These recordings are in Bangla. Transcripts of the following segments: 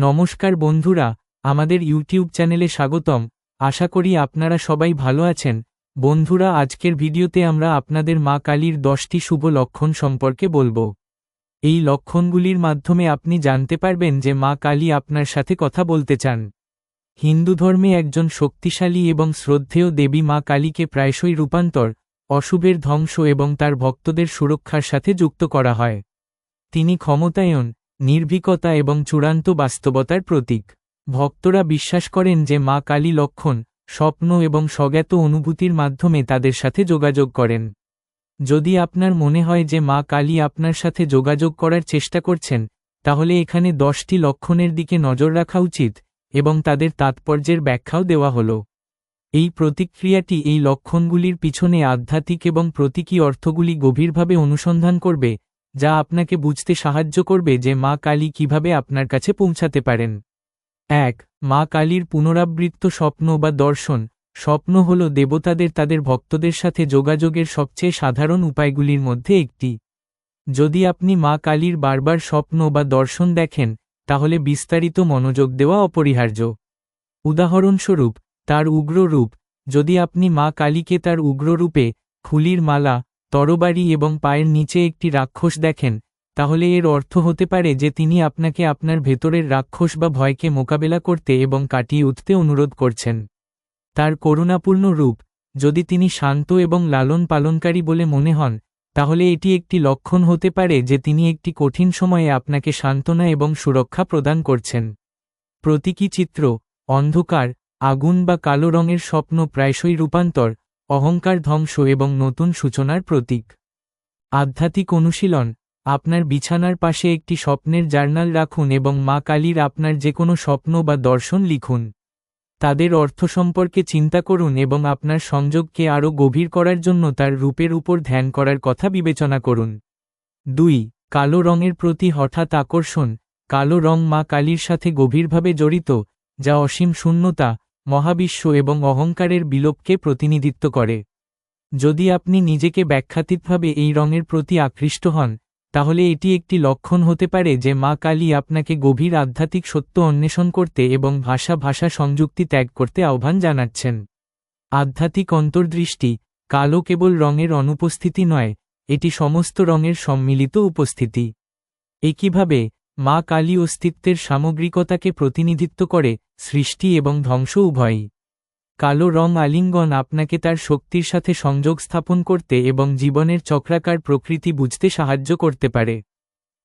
নমস্কার বন্ধুরা, আমাদের ইউটিউব চ্যানেলে স্বাগতম। আশা করি আপনারা সবাই ভালো আছেন। বন্ধুরা, আজকের ভিডিওতে আমরা আপনাদের মা কালীর দশটি শুভ লক্ষণ সম্পর্কে বলব। এই লক্ষণগুলির মাধ্যমে আপনি জানতে পারবেন যে মা কালী আপনার সাথে কথা বলতে চান। হিন্দু ধর্মে একজন শক্তিশালী এবং শ্রদ্ধেয় দেবী মা কালীকে প্রায়শই রূপান্তর, অশুভের ধ্বংস এবং তার ভক্তদের সুরক্ষার সাথে যুক্ত করা হয়। তিনি ক্ষমতায়ন নির্ভীকতা এবং চূড়ান্ত বাস্তবতার প্রতীক। ভক্তরা বিশ্বাস করেন যে মা কালী লক্ষণ, স্বপ্ন এবং স্বজ্ঞাত অনুভূতির মাধ্যমে তাদের সাথে যোগাযোগ করেন। যদি আপনার মনে হয় যে মা কালী আপনার সাথে যোগাযোগ করার চেষ্টা করছেন, তাহলে এখানে দশটি লক্ষণের দিকে নজর রাখা উচিত এবং তাদের তাৎপর্যের ব্যাখ্যাও দেওয়া হল। এই প্রতিক্রিয়াটি এই লক্ষণগুলির পিছনে আধ্যাত্মিক এবং প্রতীকী অর্থগুলি গভীরভাবে অনুসন্ধান করবে যা আপনাকে বুঝতে সাহায্য করবে যে মা কালী কীভাবে আপনার কাছে পৌঁছাতে পারেন। এক, মা কালীর পুনরাবৃত্ত স্বপ্ন বা দর্শন। স্বপ্ন হল দেবতাদের তাদের ভক্তদের সাথে যোগাযোগের সবচেয়ে সাধারণ উপায়গুলির মধ্যে একটি। যদি আপনি মা কালীর বারবার স্বপ্ন বা দর্শন দেখেন, তাহলে বিস্তারিত মনোযোগ দেওয়া অপরিহার্য। উদাহরণস্বরূপ, তার উগ্র রূপ। যদি আপনি মা কালীকে তার উগ্র রূপে ফুলির মালা তরবারি এবং পায়ের নিচে একটি রাক্ষস দেখেন, তাহলে এর অর্থ হতে পারে যে তিনি আপনাকে আপনার ভেতরের রাক্ষস বা ভয়কে মোকাবেলা করতে এবং কাটিয়ে উঠতে অনুরোধ করছেন। তার করুণাপূর্ণ রূপ, যদি তিনি শান্ত এবং লালন পালনকারী বলে মনে হন, তাহলে এটি একটি লক্ষণ হতে পারে যে তিনি একটি কঠিন সময়ে আপনাকে সান্ত্বনা এবং সুরক্ষা প্রদান করছেন। প্রতীকী চিত্র, অন্ধকার, আগুন বা কালো রঙের স্বপ্ন প্রায়শই রূপান্তর অহংকার ধ্বংস এবং নতুন সূচনার প্রতীক। আধ্যাত্মিক অনুশীলন, আপনার বিছানার পাশে একটি স্বপ্নের জার্নাল রাখুন এবং মা কালীর আপনার যে কোনো স্বপ্ন বা দর্শন লিখুন। তাদের অর্থ সম্পর্কে চিন্তা করুন এবং আপনার সংযোগকে আরও গভীর করার জন্য তার রূপের উপর ধ্যান করার কথা বিবেচনা করুন। দুই, কালো রঙের প্রতি হঠাৎ আকর্ষণ, কালো রং মা কালীর সাথে গভীরভাবে জড়িত, যা অসীম শূন্যতা মহাবিশ্ব এবং অহংকারের বিলোপকে প্রতিনিধিত্ব করে। যদি আপনি নিজেকে ব্যাখ্যাতীতভাবে এই রঙের প্রতি আকৃষ্ট হন, তাহলে এটি একটি লক্ষণ হতে পারে যে মা কালী আপনাকে গভীর আধ্যাত্মিক সত্য অন্বেষণ করতে এবং ভাষা ভাষা সংযুক্তি ত্যাগ করতে আহ্বান জানাচ্ছেন। আধ্যাত্মিক অন্তর্দৃষ্টি কালো কেবল রঙের অনুপস্থিতি নয়, এটি সমস্ত রঙের সম্মিলিত উপস্থিতি। একইভাবে মা কালী অস্তিত্বের সামগ্রিকতাকে প্রতিনিধিত্ব করে, সৃষ্টি এবং ধ্বংস উভয়ই। কালো রং আলিঙ্গন আপনাকে তার শক্তির সাথে সংযোগ স্থাপন করতে এবং জীবনের চক্রাকার প্রকৃতি বুঝতে সাহায্য করতে পারে।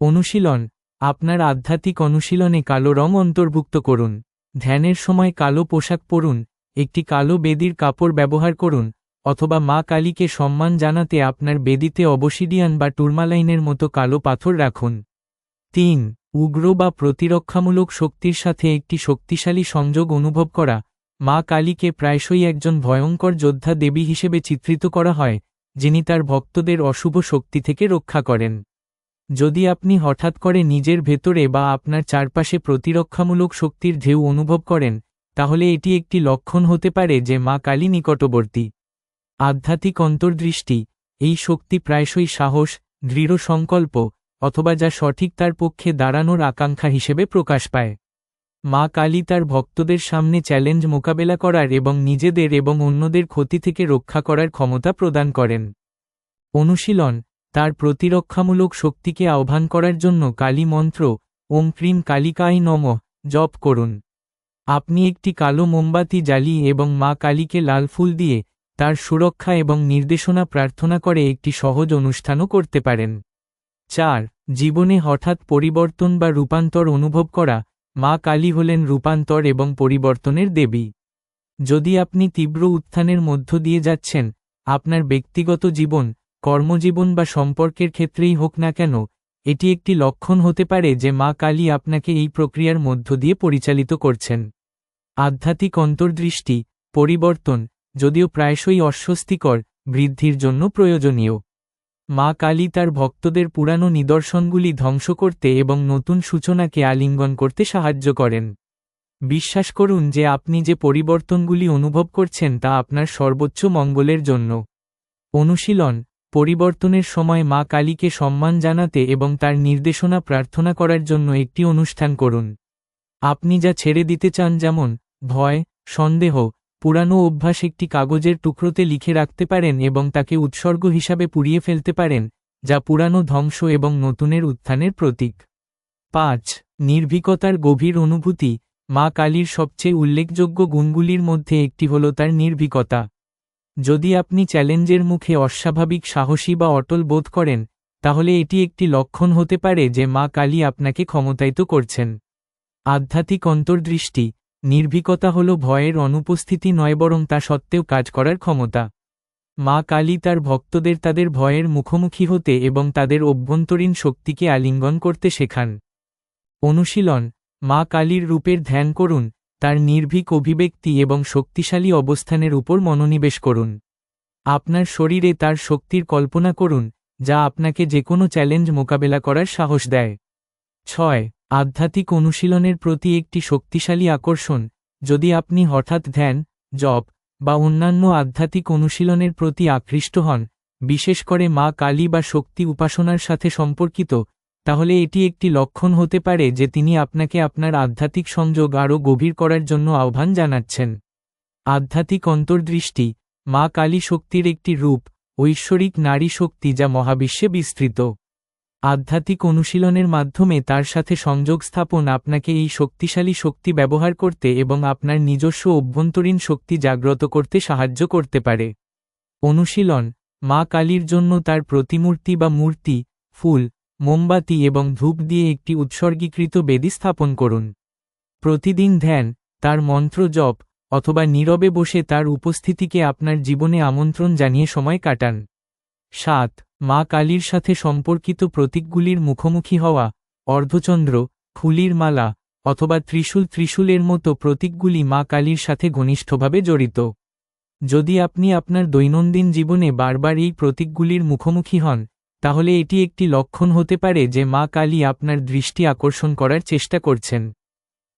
অনুশীলন, আপনার আধ্যাত্মিক অনুশীলনে কালো রং অন্তর্ভুক্ত করুন। ধ্যানের সময় কালো পোশাক পরুন, একটি কালো বেদির কাপড় ব্যবহার করুন, অথবা মা কালীকে সম্মান জানাতে আপনার বেদিতে অবসিডিয়ান বা টুরমালাইনের মতো কালো পাথর রাখুন। তিন, উগ্র বা প্রতিরক্ষামূলক শক্তির সাথে একটি শক্তিশালী সংযোগ অনুভব করা। মা কালীকে প্রায়শই একজন ভয়ঙ্কর যোদ্ধা দেবী হিসেবে চিত্রিত করা হয়, যিনি তার ভক্তদের অশুভ শক্তি থেকে রক্ষা করেন। যদি আপনি হঠাৎ করে নিজের ভেতরে বা আপনার চারপাশে প্রতিরক্ষামূলক শক্তির ঢেউ অনুভব করেন, তাহলে এটি একটি লক্ষণ হতে পারে যে মা কালী নিকটবর্তী। আধ্যাত্মিক অন্তর্দৃষ্টি, এই শক্তি প্রায়শই সাহস, দৃঢ় সংকল্প অথবা যা সঠিক তার পক্ষে দাঁড়ানোর আকাঙ্ক্ষা হিসেবে প্রকাশ পায়। মা কালী তার ভক্তদের সামনে চ্যালেঞ্জ মোকাবেলা করার এবং নিজেদের এবং অন্যদের ক্ষতি থেকে রক্ষা করার ক্ষমতা প্রদান করেন। অনুশীলন, তার প্রতিরক্ষামূলক শক্তিকে আহ্বান করার জন্য কালী মন্ত্র, ওম ক্রিম কালিকাই নম জপ করুন। আপনি একটি কালো মোমবাতি জ্বালিয়ে এবং মা কালীকে লাল ফুল দিয়ে তার সুরক্ষা এবং নির্দেশনা প্রার্থনা করে একটি সহজ অনুষ্ঠানও করতে পারেন। চার, জীবনে হঠাৎ পরিবর্তন বা রূপান্তর অনুভব করা, মা কালী হলেন রূপান্তর এবং পরিবর্তনের দেবী। যদি আপনি তীব্র উত্থানের মধ্য দিয়ে যাচ্ছেন, আপনার ব্যক্তিগত জীবন, কর্মজীবন বা সম্পর্কের ক্ষেত্রেই হোক না কেন, এটি একটি লক্ষণ হতে পারে যে মা কালী আপনাকে এই প্রক্রিয়ার মধ্য দিয়ে পরিচালিত করছেন। আধ্যাত্মিক অন্তর্দৃষ্টি, পরিবর্তন, যদিও প্রায়শই অস্বস্তিকর, বৃদ্ধির জন্য প্রয়োজনীয়। মা কালী তার ভক্তদের পুরানো নিদর্শনগুলি ধ্বংস করতে এবং নতুন সূচনাকে আলিঙ্গন করতে সাহায্য করেন। বিশ্বাস করুন যে আপনি যে পরিবর্তনগুলি অনুভব করছেন তা আপনার সর্বোচ্চ মঙ্গলের জন্য। অনুশীলন, পরিবর্তনের সময় মা কালীকে সম্মান জানাতে এবং তার নির্দেশনা প্রার্থনা করার জন্য একটি অনুষ্ঠান করুন। আপনি যা ছেড়ে দিতে চান যেমন, ভয়, সন্দেহ পুরানো অভ্যাস একটি কাগজের টুকরোতে লিখে রাখতে পারেন এবং তাকে উৎসর্গ হিসাবে পুড়িয়ে ফেলতে পারেন, যা পুরানো ধ্বংস এবং নতুনের উত্থানের প্রতীক। পাঁচ, নির্ভীকতার গভীর অনুভূতি। মা কালীর সবচেয়ে উল্লেখযোগ্য গুণগুলির মধ্যে একটি হল তার নির্ভীকতা। যদি আপনি চ্যালেঞ্জের মুখে অস্বাভাবিক সাহসী বা অটল বোধ করেন, তাহলে এটি একটি লক্ষণ হতে পারে যে মা কালী আপনাকে ক্ষমতায়িত করছেন। আধ্যাত্মিক অন্তর্দৃষ্টি। নির্ভীকতা হল ভয়ের অনুপস্থিতি নয় বরং তা সত্ত্বেও কাজ করার ক্ষমতা। মা কালী তার ভক্তদের তাদের ভয়ের মুখোমুখি হতে এবং তাদের অভ্যন্তরীণ শক্তিকে আলিঙ্গন করতে শেখান। অনুশীলন, মা কালীর রূপের ধ্যান করুন, তার নির্ভীক অভিব্যক্তি এবং শক্তিশালী অবস্থানের উপর মনোনিবেশ করুন। আপনার শরীরে তার শক্তির কল্পনা করুন, যা আপনাকে যে কোনো চ্যালেঞ্জ মোকাবেলা করার সাহস দেয়। ছয় আধ্যাত্মিক অনুশীলনের প্রতি একটি শক্তিশালী আকর্ষণ, যদি আপনি হঠাৎ ধ্যান, জপ, বা অন্যান্য আধ্যাত্মিক অনুশীলনের প্রতি আকৃষ্ট হন, বিশেষ করে মা কালী বা শক্তি উপাসনার সাথে সম্পর্কিত, তাহলে এটি একটি লক্ষণ হতে পারে যে তিনি আপনাকে আপনার আধ্যাত্মিক সংযোগ আরও গভীর করার জন্য আহ্বান জানাচ্ছেন। আধ্যাত্মিক অন্তর্দৃষ্টি, মা কালী শক্তির একটি রূপ, ঐশ্বরিক নারী শক্তি যা মহাবিশ্বে বিস্তৃত। আধ্যাত্মিক অনুশীলনের মাধ্যমে তার সাথে সংযোগ স্থাপন আপনাকে এই শক্তিশালী শক্তি ব্যবহার করতে এবং আপনার নিজস্ব অভ্যন্তরীণ শক্তি জাগ্রত করতে সাহায্য করতে পারে। অনুশীলন, মা কালীর জন্য তার প্রতিমূর্তি বা মূর্তি, ফুল, মোমবাতি এবং ধূপ দিয়ে একটি উৎসর্গীকৃত বেদি স্থাপন করুন। প্রতিদিন ধ্যান, তার মন্ত্র জপ, অথবা নীরবে বসে তার উপস্থিতিকে আপনার জীবনে আমন্ত্রণ জানিয়ে সময় কাটান। সাত মা কালীর সাথে সম্পর্কিত প্রতীকগুলির মুখোমুখি হওয়া, অর্ধচন্দ্র, ফুলির মালা, অথবা ত্রিশূল ত্রিশূলের মতো প্রতীকগুলি মা কালীর সাথে ঘনিষ্ঠভাবে জড়িত। যদি আপনি আপনার দৈনন্দিন জীবনে বারবার এই প্রতীকগুলির মুখোমুখি হন, তাহলে এটি একটি লক্ষণ হতে পারে যে মা কালী আপনার দৃষ্টি আকর্ষণ করার চেষ্টা করছেন।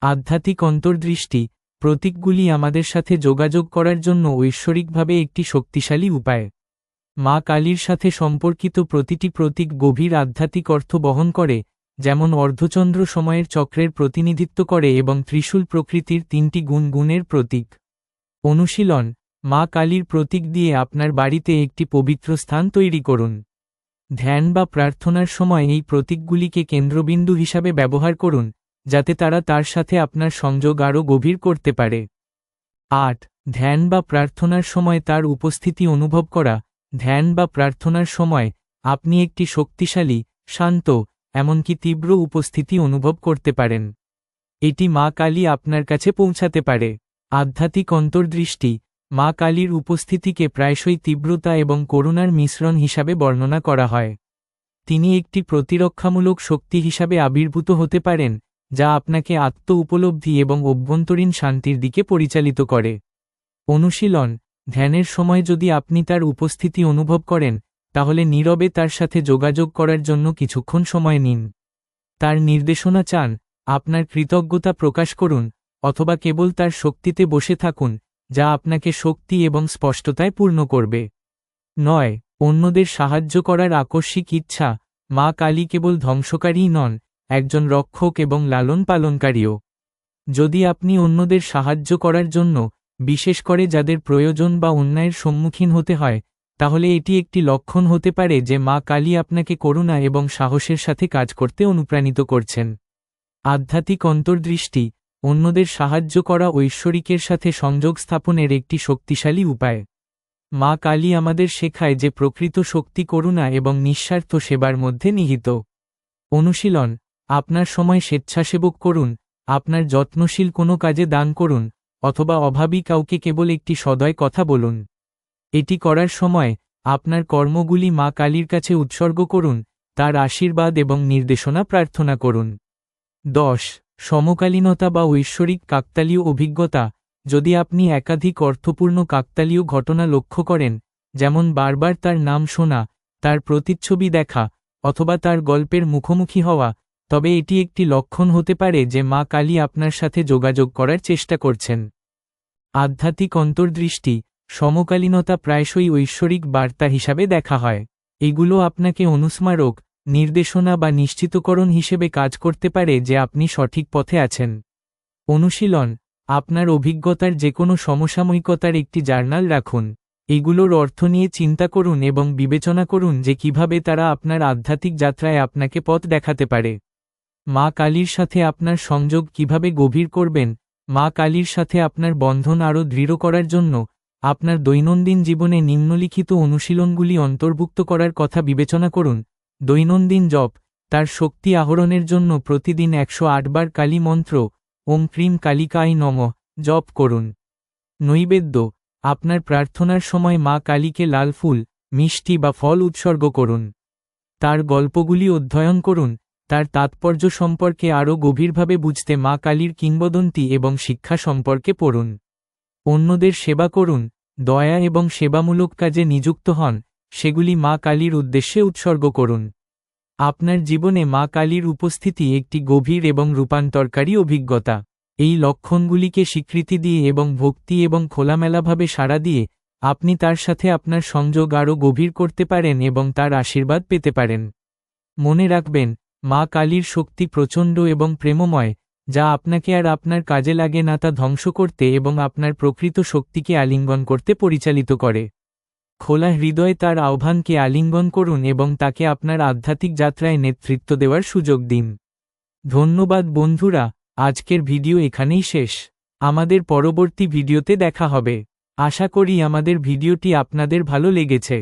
আধ্যাত্মিক অন্তর্দৃষ্টি, প্রতীকগুলি আমাদের সাথে যোগাযোগ করার জন্য ঐশ্বরিকভাবে একটি শক্তিশালী উপায়। মা কালীর সাথে সম্পর্কিত প্রতিটি প্রতীক গভীর আধ্যাত্মিক অর্থ বহন করে, যেমন অর্ধচন্দ্র সময়ের চক্রের প্রতিনিধিত্ব করে এবং ত্রিশূল প্রকৃতির তিনটি গুণ গুণের প্রতীক। অনুশীলন, মা কালীর প্রতীক দিয়ে আপনার বাড়িতে একটি পবিত্র স্থান তৈরি করুন। ধ্যান বা প্রার্থনার সময় এই প্রতীকগুলিকে কেন্দ্রবিন্দু হিসাবে ব্যবহার করুন, যাতে তারা তার সাথে আপনার সংযোগ আরও গভীর করতে পারে। আট, ধ্যান বা প্রার্থনার সময় তার উপস্থিতি অনুভব করা ধ্যান বা প্রার্থনার সময় আপনি একটি শক্তিশালী, শান্ত, এমনকি তীব্র উপস্থিতি অনুভব করতে পারেন। এটি মা কালী আপনার কাছে পৌঁছাতে পারে। আধ্যাত্মিক অন্তর্দৃষ্টি মা কালীর উপস্থিতিকে প্রায়শই তীব্রতা এবং করুণার মিশ্রণ হিসাবে বর্ণনা করা হয়। তিনি একটি প্রতিরক্ষামূলক শক্তি হিসাবে আবির্ভূত হতে পারেন, যা আপনাকে আত্ম উপলব্ধি এবং অভ্যন্তরীণ শান্তির দিকে পরিচালিত করে। অনুশীলন ধ্যানের সময় যদি আপনি তার উপস্থিতি অনুভব করেন, তাহলে নীরবে তার সাথে যোগাযোগ করার জন্য কিছুক্ষণ সময় নিন। তার নির্দেশনা চান, আপনার কৃতজ্ঞতা প্রকাশ করুন, অথবা কেবল তার শক্তিতে বসে থাকুন, যা আপনাকে শক্তি এবং স্পষ্টতায় পূর্ণ করবে। নয়, অন্যদের সাহায্য করার আকস্মিক ইচ্ছা, মা কালী কেবল ধ্বংসকারীই নন, একজন রক্ষক এবং লালন পালনকারীও যদি আপনি অন্যদের সাহায্য করার জন্য বিশেষ করে যাদের প্রয়োজন বা অন্যায়ের সম্মুখীন হতে হয়, তাহলে এটি একটি লক্ষণ হতে পারে যে মা কালী আপনাকে করুণা এবং সাহসের সাথে কাজ করতে অনুপ্রাণিত করছেন। আধ্যাত্মিক অন্তর্দৃষ্টি, অন্যদের সাহায্য করা ঐশ্বরিকের সাথে সংযোগ স্থাপনের একটি শক্তিশালী উপায়। মা কালী আমাদের শেখায় যে প্রকৃত শক্তি করুণা এবং নিঃস্বার্থ সেবার মধ্যে নিহিত। অনুশীলন, আপনার সময় স্বেচ্ছাসেবক করুন, আপনার যত্নশীল কোনো কাজে দান করুন অথবা অভাবী কাউকে কেবল একটি সদয় কথা বলুন। এটি করার সময় আপনার কর্মগুলি মা কালীর কাছে উৎসর্গ করুন, তার আশীর্বাদ এবং নির্দেশনা প্রার্থনা করুন। দশ, সমকালীনতা বা ঐশ্বরিক কাকতালীয় অভিজ্ঞতা। যদি আপনি একাধিক অর্থপূর্ণ কাকতালীয় ঘটনা লক্ষ্য করেন, যেমন বারবার তার নাম শোনা, তার প্রতিচ্ছবি দেখা, অথবা তার গল্পের মুখোমুখি হওয়া তবে এটি একটি লক্ষণ হতে পারে যে মা কালী আপনার সাথে যোগাযোগ করার চেষ্টা করছেন। আধ্যাত্মিক অন্তর্দৃষ্টি, সমকালীনতা প্রায়শই ঐশ্বরিক বার্তা হিসাবে দেখা হয়। এগুলো আপনাকে অনুস্মারক, নির্দেশনা বা নিশ্চিতকরণ হিসেবে কাজ করতে পারে যে আপনি সঠিক পথে আছেন। অনুশীলন, আপনার অভিজ্ঞতার যে কোনো সমসাময়িকতার একটি জার্নাল রাখুন। এগুলোর অর্থ নিয়ে চিন্তা করুন এবং বিবেচনা করুন যে কীভাবে তারা আপনার আধ্যাত্মিক যাত্রায় আপনাকে পথ দেখাতে পারে। মা কালীর সাথে আপনার সংযোগ কীভাবে গভীর করবেন? মা কালীর সাথে আপনার বন্ধন আরও দৃঢ় করার জন্য আপনার দৈনন্দিন জীবনে নিম্নলিখিত অনুশীলনগুলি অন্তর্ভুক্ত করার কথা বিবেচনা করুন। দৈনন্দিন জপ, তার শক্তি আহরণের জন্য প্রতিদিন একশো বার কালী মন্ত্র, ওম ক্রিম কালিকাই নম, জপ করুন। নৈবেদ্য, আপনার প্রার্থনার সময় মা কালীকে লাল ফুল, মিষ্টি বা ফল উৎসর্গ করুন। তার গল্পগুলি অধ্যয়ন করুন। তার তাৎপর্য সম্পর্কে আরও গভীরভাবে বুঝতে মা কালীর কিংবদন্তি এবং শিক্ষা সম্পর্কে পড়ুন। অন্যদের সেবা করুন, দয়া এবং সেবামূলক কাজে নিযুক্ত হন, সেগুলি মা কালীর উদ্দেশ্যে উৎসর্গ করুন। আপনার জীবনে মা কালীর উপস্থিতি একটি গভীর এবং রূপান্তরকারী অভিজ্ঞতা। এই লক্ষণগুলিকে স্বীকৃতি দিয়ে এবং ভক্তি এবং খোলামেলাভাবে সাড়া দিয়ে আপনি তার সাথে আপনার সংযোগ আরও গভীর করতে পারেন এবং তার আশীর্বাদ পেতে পারেন। মনে রাখবেন মা কালীর শক্তি প্রচণ্ড এবং প্রেমময়, যা আপনাকে আর আপনার কাজে লাগে না তা ধ্বংস করতে এবং আপনার প্রকৃত শক্তিকে আলিঙ্গন করতে পরিচালিত করে। খোলা হৃদয়ে তার আহ্বানকে আলিঙ্গন করুন এবং তাকে আপনার আধ্যাত্মিক যাত্রায় নেতৃত্ব দেওয়ার সুযোগ দিন। ধন্যবাদ বন্ধুরা, আজকের ভিডিও এখানেই শেষ। আমাদের পরবর্তী ভিডিওতে দেখা হবে। আশা করি আমাদের ভিডিওটি আপনাদের ভালো লেগেছে।